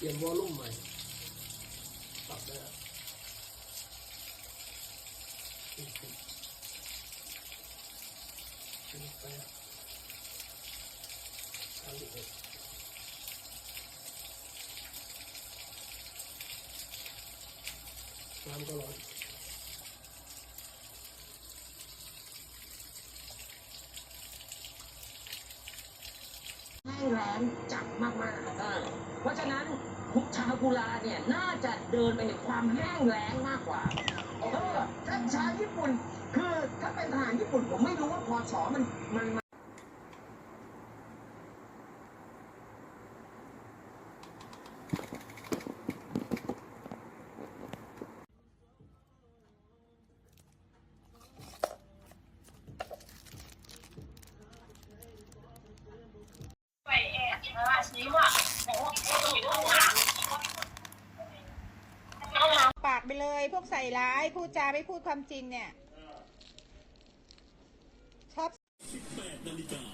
เปลี่ยนวอลลุ่มใหม่ปรับได้แล้วสี่สิบสี่สิบแปดสามสิบเอ็ดน้ำก็ร้อน แห้งแล้งจับมากๆอ่าเพราะฉะนั้นชาวกุลาเนี่ยน่าจะเดินไปในความแห้งแล้งมากกว่าเออถ้าชาวญี่ปุ่น คือถ้าเป็นทหารญี่ปุ่นผมไม่รู้ว่าพอสอมันมัน ปากไปเลยพวกใส่ร้ายพูดจาไม่พูดความจริงเนี่ย ชอบ18นาฬิกา